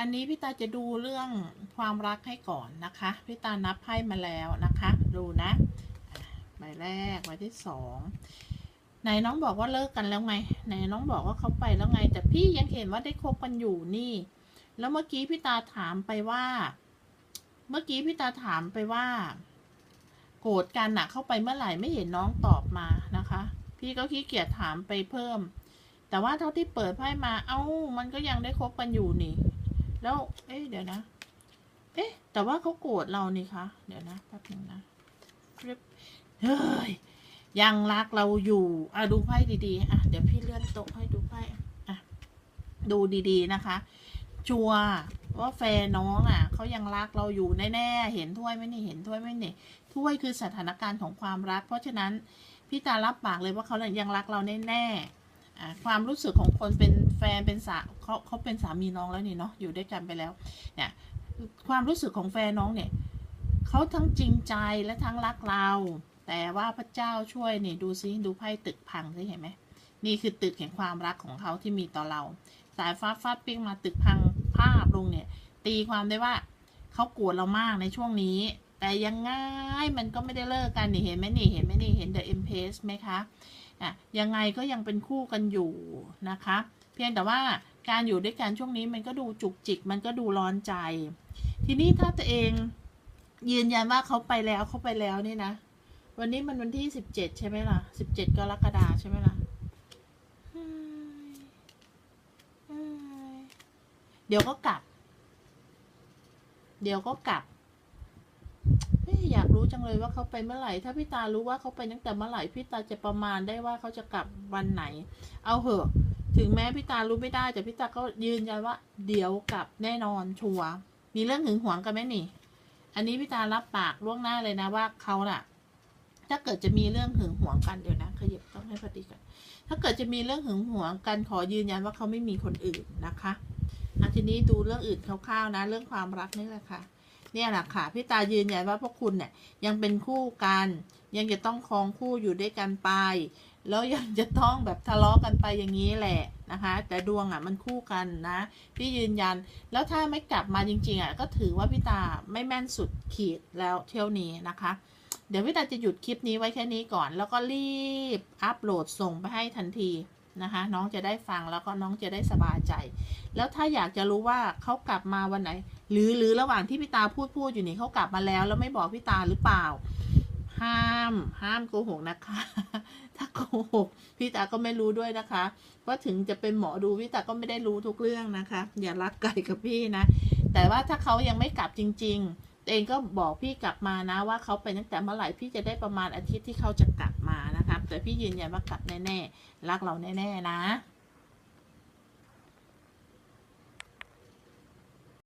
อันนี้พี่ตาจะดูเรื่องความรักให้ก่อนนะคะพี่ตานับไพ่มาแล้วนะคะ ดูนะใบแรกใบที่สองไหนน้องบอกว่าเลิกกันแล้วไงไหนน้องบอกว่าเขาไปแล้วไง แต่พี่ยังเห็นว่าได้คบกันอยู่นี่ แล้วเมื่อกี้พี่ตาถามไปว่า เมื่อกี้พี่ตาถามไปว่า โกรธกันน่ะเข้าไปเมื่อไหร่ไม่เห็นน้องตอบมานะคะ พี่ก็ขี้เกียจถามไปเพิ่ม แต่ว่าเท่าที่เปิดไพ่มาเอ้า มันก็ยังได้คบกันอยู่นี่ แล้ว เอ๊ะเดี๋ยวนะ เอ๊ะ แต่ว่าเขาโกรธเรานี่คะ เดี๋ยวนะแป๊บนึงนะฟริปเฮ้ย ยังรักเราอยู่ อะ ดูไพ่ดีๆ อะ เดี๋ยวพี่เลื่อนโต๊ะให้ดูไพ่ อะ ดูดีๆนะคะ ชัวร์ว่าแฟนน้องอะเขายังรักเราอยู่แน่ๆ เห็นถ้วยไหมนี่ เห็นถ้วยไหมนี่ ถ้วยคือสถานการณ์ของความรัก เพราะฉะนั้นพี่ตารับปากเลยว่าเขายังรักเราแน่ๆ อะ ความรู้สึกของคนเป็น แฟนเป็นสาเขาเขาเป็นสามีน้องแล้วนี่เนาะอยู่ด้วยกันไปแล้ว เนี่ยความรู้สึกของแฟนน้องเนี่ยเขาทั้งจริงใจและทั้งรักเรา แต่ว่าพระเจ้าช่วยนี่ดูซิดูไพ่ตึกพังซิเห็นไหมนี่คือตึกแห่งความรักของเขาที่มีต่อเรา สายฟ้าฟาดปิ้งมาตึกพังภาพลงเนี่ย ตีความได้ว่าเขาโกรธเรามากในช่วงนี้ แต่ยังไงมันก็ไม่ได้เลิกกันนี่เห็นไหมนี่เห็นไหมนี่เห็น The Empress ไหมคะ อะยังไงก็ยังเป็นคู่กันอยู่นะคะ เพียงแต่ว่าการอยู่ด้วยกันช่วงนี้มันก็ดูจุกจิก มันก็ดูร้อนใจ ทีนี้ถ้าตัวเองยืนยันว่าเขาไปแล้วเขาไปแล้วนี่นะ วันนี้มันวันที่สิบเจ็ดใช่ไหมล่ะสิบเจ็ดกรกฎาใช่ไหมล่ะเดี๋ยวก็กลับ เดี๋ยวก็กลับ อยากรู้จังเลยว่าเขาไปเมื่อไหร่ ถ้าพี่ตารู้ว่าเขาไปตั้งแต่เมื่อไหร่พี่ตาจะประมาณได้ว่าเขาจะกลับวันไหน เอาเหอะ ถึงแม้พี่ตารู้ไม่ได้ แต่พี่ตาก็ยืนยันว่า เดี๋ยวกลับแน่นอนชัวร์มีเรื่องหึงหวงกันไหมนี่ อันนี้พี่ตารับปากล่วงหน้าเลยนะว่าเขาน่ะ ถ้าเกิดจะมีเรื่องหึงหวงกันเดี๋ยวนะขยับต้องให้พอดีกันถ้าเกิดจะมีเรื่องหึงหวงกันขอยืนยันว่าเขาไม่มีคนอื่นนะคะอะทีนี้ดูเรื่องอื่นคร่าวๆนะ เรื่องความรักนี่แหละค่ะ เนี่ยแหละค่ะพี่ตายืนยันว่าพวกคุณเนี่ยยังเป็นคู่กัน ยังจะต้องครองคู่อยู่ด้วยกันไป แล้วยังจะต้องแบบทะเลาะกันไปอย่างนี้แหละนะคะ แต่ดวงอะมันคู่กันนะ พี่ยืนยันแล้วถ้าไม่กลับมาจริง ๆอะก็ถือว่าพี่ตาไม่แม่นสุดขีดแล้วเที่ยวนี้นะคะ เดี๋ยวพี่ตาจะหยุดคลิปนี้ไว้แค่นี้ก่อน แล้วก็รีบอัปโหลดส่งไปให้ทันที นะคะ น้องจะได้ฟังแล้วก็น้องจะได้สบายใจ แล้วถ้าอยากจะรู้ว่าเขากลับมาวันไหน หรือหรือระหว่างที่พี่ตาพูดพูดอยู่นี่เขากลับมาแล้ว แล้วไม่บอกพี่ตาหรือเปล่า ห้ามห้ามโกหกนะคะ ถ้าโกหกพี่ตาก็ไม่รู้ด้วยนะคะว่าถึงจะเป็นหมอดูพี่ตาก็ไม่ได้รู้ทุกเรื่องนะคะ อย่ารักไก่กับพี่นะ แต่ว่าถ้าเขายังไม่กลับจริง ๆ เองก็บอกพี่กลับมานะว่าเขาไปตั้งแต่เมื่อไหร่พี่จะได้ประมาณอาทิตย์ที่เขาจะกลับ แต่พี่ยืนยันว่ากลับแน่ๆ รักเราแน่ๆนะ